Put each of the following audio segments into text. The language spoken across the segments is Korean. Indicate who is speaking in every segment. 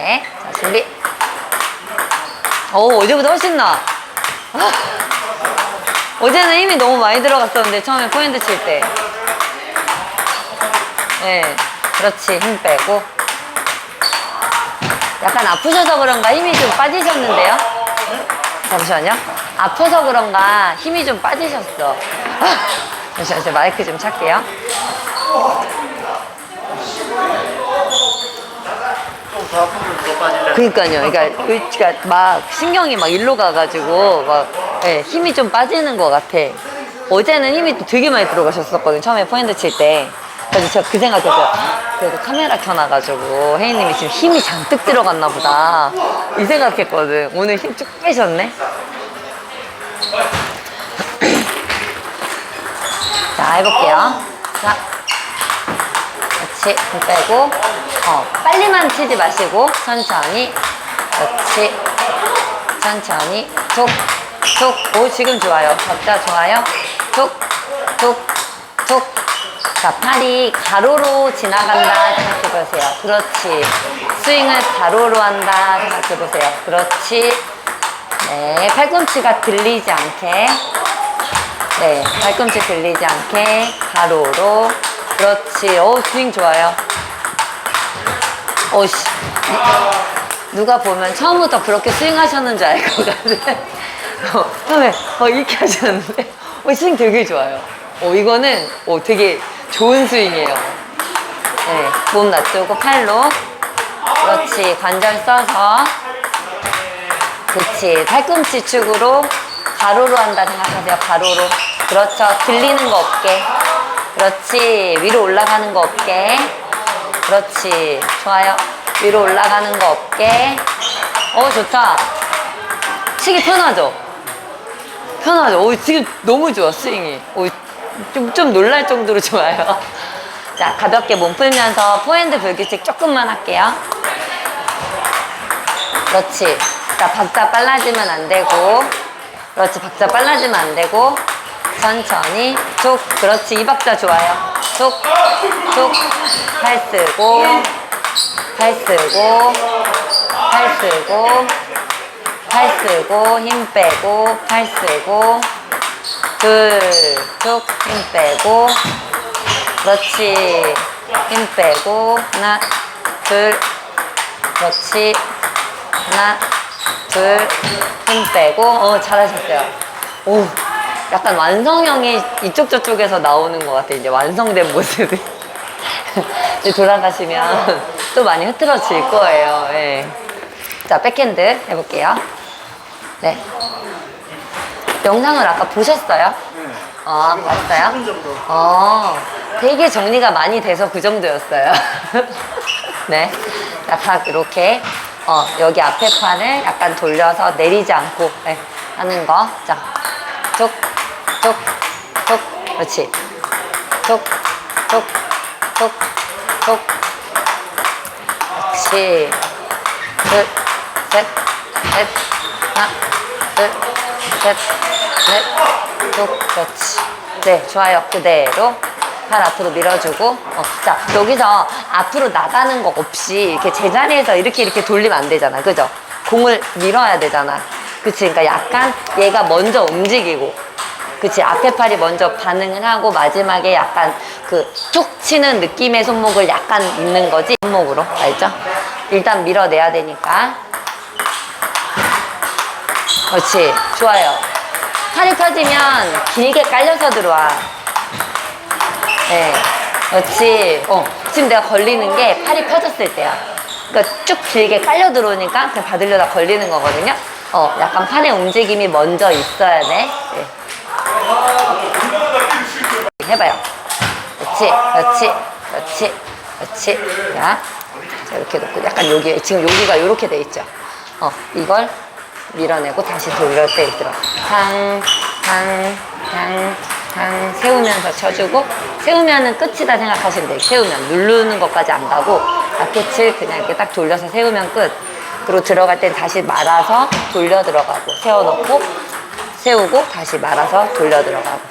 Speaker 1: 네, 자, 준비. 오, 어제보다 훨씬 나. 아, 어제는 힘이 너무 많이 들어갔었는데, 처음에 포인트 칠 때. 네, 그렇지. 힘 빼고. 약간 아프셔서 그런가 힘이 좀 빠지셨는데요? 잠시만요. 아파서 그런가 힘이 좀 빠지셨어. 잠시만요. 제 마이크 좀 찾게요.
Speaker 2: 좀더 아프면 더 빠지려.
Speaker 1: 그니까요. 그러니까, 그- 그러니까 막 신경이 막 일로 가가지고 막 예, 힘이 좀 빠지는 것 같아. 어제는 힘이 또 되게 많이 들어가셨었거든요. 처음에 포인트 칠 때. 그래서 제가 그 생각했어요. 그래도 카메라 켜놔가지고 혜인님이 지금 힘이 잔뜩 들어갔나 보다. 이 생각했거든. 오늘 힘 쭉 빼셨네. 자, 해볼게요. 자. 그렇지. 힘 빼고. 어, 빨리만 치지 마시고, 천천히. 그렇지. 천천히. 툭, 툭. 오, 지금 좋아요. 박자 좋아요. 툭, 툭, 툭. 자, 팔이 가로로 지나간다 생각해보세요. 그렇지. 스윙을 가로로 한다 생각해보세요. 그렇지. 네, 팔꿈치가 들리지 않게. 네, 발꿈치 들리지 않게 가로로 그렇지. 오 스윙 좋아요. 오씨. 누가 보면 처음부터 그렇게 스윙하셨는 줄 알 것 같아 어, 처음에 어, 이렇게 하셨는데. 오 스윙 되게 좋아요. 오 이거는 오 되게 좋은 스윙이에요. 네, 몸 놔두고 팔로. 그렇지. 관절 써서. 그렇지. 팔꿈치 축으로 가로로 한다 생각하세요. 가로로. 그렇죠. 들리는 거 없게 그렇지. 위로 올라가는 거 없게. 그렇지. 좋아요. 위로 올라가는 거 없게. 어 좋다. 치기 편하죠? 편하죠. 오 지금 너무 좋아 스윙이. 오 좀 좀 놀랄 정도로 좋아요. 자 가볍게 몸 풀면서 포핸드 불규칙 조금만 할게요. 그렇지. 자, 박자 빨라지면 안 되고. 그렇지. 박자 빨라지면 안 되고. 천천히. 툭. 그렇지. 이 박자 좋아요. 툭. 툭. 팔 쓰고. 팔 쓰고. 팔 쓰고. 팔 쓰고. 힘 빼고. 팔 쓰고. 둘. 툭. 힘 빼고. 그렇지. 힘 빼고. 하나. 둘. 그렇지. 하나, 둘, 힘 빼고, 어, 잘하셨어요. 오, 약간 완성형이 이쪽 저쪽에서 나오는 것 같아요. 이제 완성된 모습이. 이제 돌아가시면 또 많이 흐트러질 거예요. 예. 자, 백핸드 해볼게요. 네. 영상을 아까 보셨어요? 아, 봤어요?
Speaker 2: 10분 정도.
Speaker 1: 어, 되게 정리가 많이 돼서 그 정도였어요. 네. 자, 각 이렇게, 어, 여기 앞에 판을 약간 돌려서 내리지 않고, 네, 하는 거. 자, 툭, 툭, 툭. 그렇지. 툭, 툭, 툭, 툭. 그렇지. 둘, 셋, 넷, 하나, 둘, 셋, 넷, 툭, 그렇지. 네, 좋아요. 그대로. 팔 앞으로 밀어주고. 어, 자, 여기서 앞으로 나가는 거 없이 이렇게 제자리에서 이렇게 이렇게 돌리면 안 되잖아. 그죠? 공을 밀어야 되잖아. 그치? 그러니까 약간 얘가 먼저 움직이고. 그치? 앞에 팔이 먼저 반응을 하고 마지막에 약간 그 툭 치는 느낌의 손목을 약간 있는 거지. 손목으로. 알죠? 일단 밀어내야 되니까. 그렇지. 좋아요. 팔이 펴지면 길게 깔려서 들어와. 네. 그렇지. 어, 지금 내가 걸리는 게 팔이 펴졌을 때야. 그러니까 쭉 길게 깔려 들어오니까 그냥 받으려다 걸리는 거거든요. 어, 약간 팔의 움직임이 먼저 있어야 돼. 네. 해봐요. 그렇지, 그렇지, 그렇지, 그렇지. 자, 자, 이렇게 놓고 약간 여기, 지금 여기가 이렇게 돼 있죠. 어, 이걸 밀어내고 다시 돌릴 때 있더라. 탕, 탕, 탕, 탕. 세우면서 쳐주고, 세우면은 끝이다 생각하시면 돼요. 세우면. 누르는 것까지 안 가고, 라켓을 그냥 이렇게 딱 돌려서 세우면 끝. 그리고 들어갈 땐 다시 말아서 돌려 들어가고, 세워놓고, 세우고, 다시 말아서 돌려 들어가고.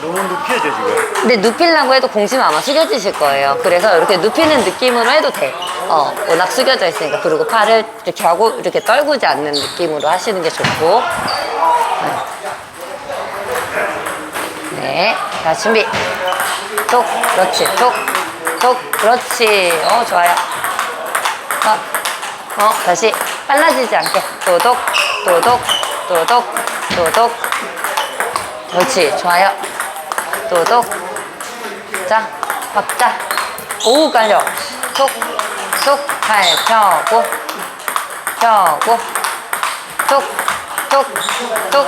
Speaker 2: 너무 눕혀져 지금.
Speaker 1: 근데 눕히려고 해도 공심 아마 숙여지실 거예요. 그래서 이렇게 눕히는 느낌으로 해도 돼. 어, 워낙 숙여져 있으니까. 그리고 팔을 이렇게 하고 이렇게 떨구지 않는 느낌으로 하시는 게 좋고. 네. 네. 자, 준비. 톡. 그렇지. 톡. 톡. 그렇지. 어, 좋아요. 어, 어, 다시. 빨라지지 않게. 도독. 도독. 도독. 도독. 그렇지. 좋아요. 도독. 자, 박자. 오, 깔려. 톡, 톡, 팔 펴고, 펴고, 톡, 톡, 톡,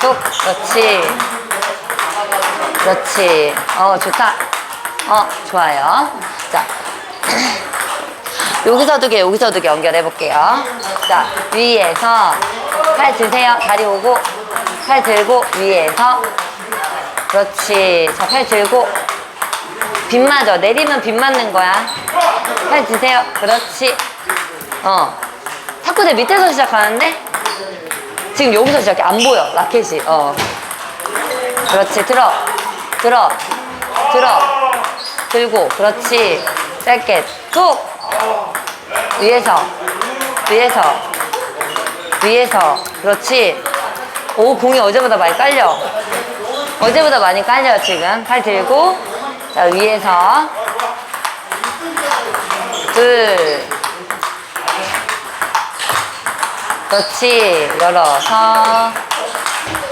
Speaker 1: 톡. 그렇지. 그렇지. 어, 좋다. 어, 좋아요. 자. 여기서 두 개, 여기서 두 개 연결해 볼게요. 자, 위에서 팔 드세요. 다리 오고, 팔 들고, 위에서. 그렇지. 자, 팔 들고. 빗 맞아. 내리면 빗 맞는 거야. 팔 드세요. 그렇지. 어. 탁구대 밑에서 시작하는데, 지금 여기서 시작해. 안 보여. 라켓이. 어. 그렇지. 들어. 들어. 들어. 들고. 그렇지. 짧게. 툭. 위에서. 위에서. 위에서. 그렇지. 오, 공이 어제보다 많이 깔려. 어제보다 많이 깔려요, 지금. 팔 들고. 자, 위에서. 둘. 그렇지. 열어서.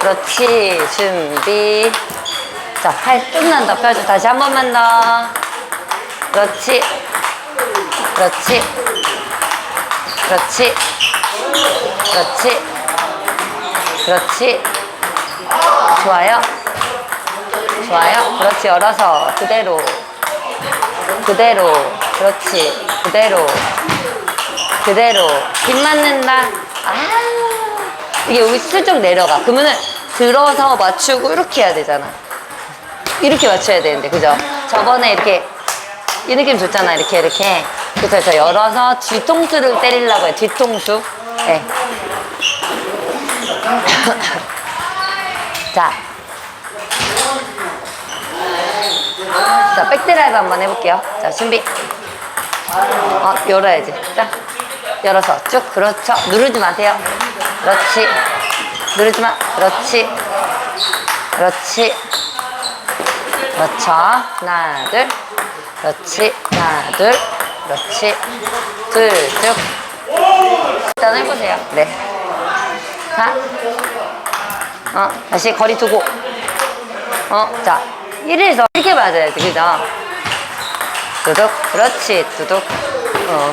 Speaker 1: 그렇지. 준비. 자, 팔 좀만 더 펴줘. 다시 한 번만 더. 그렇지. 그렇지. 그렇지. 그렇지. 그렇지. 좋아요. 좋아요. 그렇지. 열어서 그대로. 그대로. 그렇지. 그대로. 그대로. 빗 맞는다. 아. 이게 여기 슬쩍 내려가. 그러면은 들어서 맞추고 이렇게 해야 되잖아. 이렇게 맞춰야 되는데, 그죠? 저번에 이렇게 이 느낌 좋잖아. 이렇게 이렇게. 그래서 열어서 뒤통수를 때리려고 해. 뒤통수. 네. 자. 자, 백드라이브 한번 해볼게요. 자, 준비. 어, 열어야지. 자, 열어서 쭉. 그렇죠. 누르지 마세요. 그렇지. 누르지 마. 그렇지. 그렇지. 그렇죠. 하나, 둘. 그렇지. 하나, 둘. 그렇지. 둘, 쭉. 일단 해보세요. 네. 자. 어, 다시 거리 두고. 어, 자. 이래서 이렇게 맞아야지. 그죠? 두둑. 그렇지. 두둑. 어.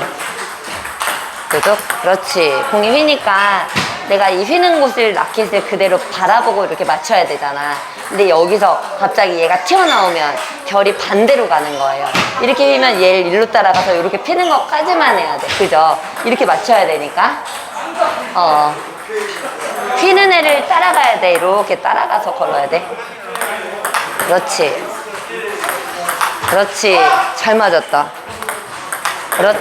Speaker 1: 두둑. 그렇지. 공이 휘니까 내가 이 휘는 곳을 라켓을 그대로 바라보고 이렇게 맞춰야 되잖아. 근데 여기서 갑자기 얘가 튀어나오면 결이 반대로 가는 거예요. 이렇게 휘면 얘를 일로 따라가서 이렇게 피는 것까지만 해야 돼. 그죠? 이렇게 맞춰야 되니까. 어. 휘는 애를 따라가야 돼. 이렇게 따라가서 걸어야 돼. 그렇지. 그렇지. 잘 맞았다. 그렇죠.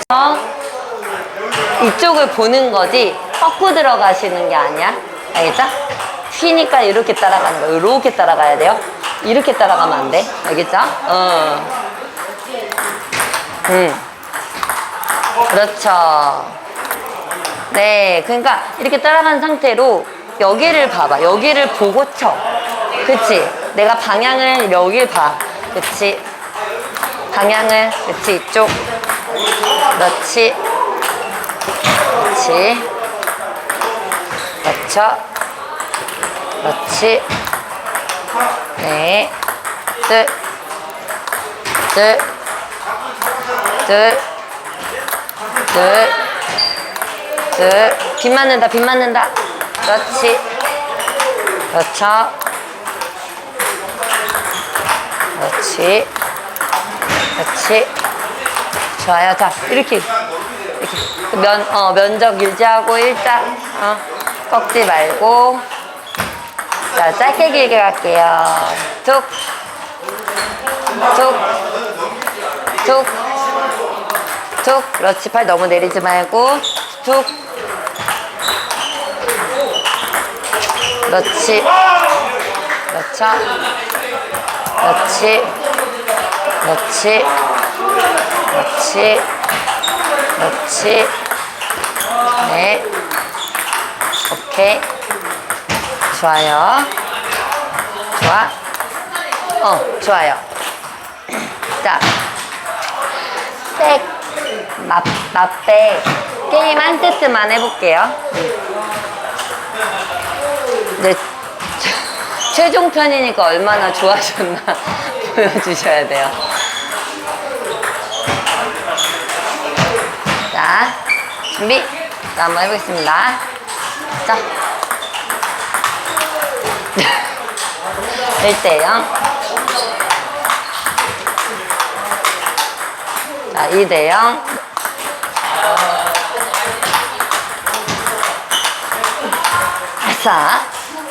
Speaker 1: 이쪽을 보는 거지 꺾고 들어가시는 게 아니야. 알겠죠? 휘니까 이렇게 따라가는 거야. 이렇게 따라가야 돼요. 이렇게 따라가면 안 돼. 알겠죠? 어. 음. 그렇죠. 네. 그러니까 이렇게 따라간 상태로 여기를 봐봐. 여기를 보고 쳐. 그치? 내가 방향을 여길 봐. 그치? 방향을? 이쪽. 그렇지. 그렇지. 그렇죠. 그렇지. 네. 둘. 둘. 둘. 둘. 둘. 빗 맞는다, 빗 맞는다. 그렇지. 그렇죠. 그렇지. 그렇지. 좋아요. 자, 이렇게. 이렇게. 면, 어, 면적 유지하고 일자. 어, 꺾지 말고. 자, 짧게 길게 갈게요. 툭. 툭. 툭. 툭. 그렇지. 팔 너무 내리지 말고. 툭. 그렇지. 그렇죠. 그렇지. 그렇지. 그렇지. 그렇지. 네. 오케이. 좋아요. 좋아. 어, 좋아요. 자. 백. 맛, 맛백. 게임 한 세트만 해볼게요. 네. 최종 편이니까 얼마나 좋아하셨나 보여주셔야 돼요. 자, 준비. 자, 한번 해보겠습니다. 자. 1대 0. 자, 2대 0. 아싸.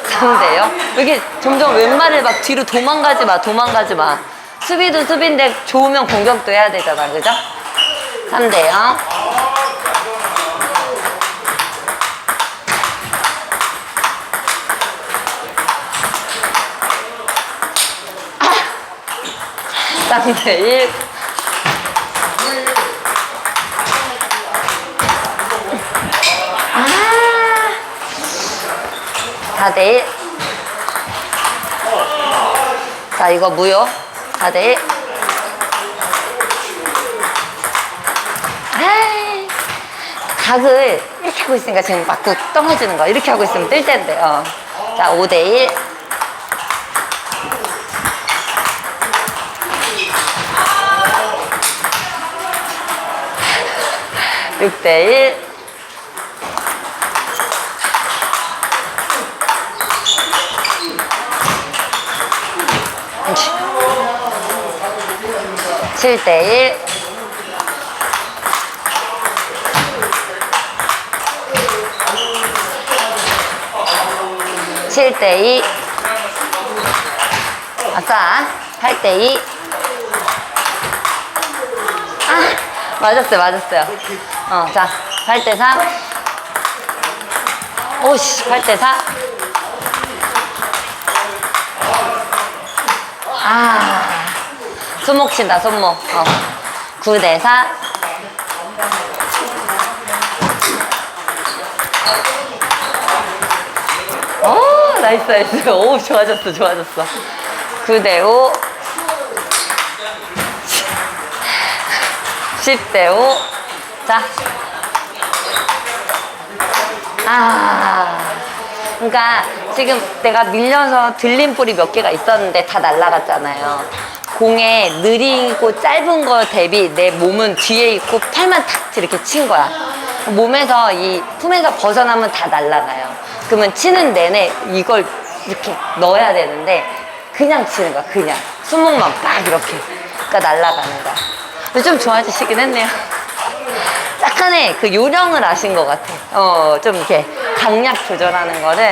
Speaker 1: 3대 0. 이게 점점 왼말을 막 뒤로 도망가지 마, 도망가지 마. 수비도 수비인데 좋으면 공격도 해야 되잖아, 그죠? 3대 0. 3대 1. 아! 4대 1. 자, 이거 무효. 4대 1. 아이, 각을 이렇게 하고 있으니까 지금 맞고 떨어지는 거. 이렇게 하고 있으면 뜰 텐데. 어. 자, 5대 1. 육대 일. 칠대 일. 칠대 이. 아싸. 팔대 이. 아, 맞았어요, 맞았어요. 어, 자, 8대 3. 오씨, 8대 4. 아, 손목 친다, 손목. 어. 9대 4. 오, 나이스, 나이스. 오, 좋아졌어, 좋아졌어. 9대 5. 10대 5. 자. 아. 그러니까 지금 내가 밀려서 들린 볼이 몇 개가 있었는데 다 날아갔잖아요. 공에 느리고 짧은 거 대비 내 몸은 뒤에 있고 팔만 탁 이렇게 친 거야. 몸에서 이 품에서 벗어나면 다 날아가요. 그러면 치는 내내 이걸 이렇게 넣어야 되는데 그냥 치는 거야, 그냥. 손목만 빡 이렇게. 그러니까 날아가는 거야. 근데 좀 좋아지시긴 했네요. 약간의 그 요령을 아신 것 같아. 어, 좀 이렇게 강약 조절하는 거를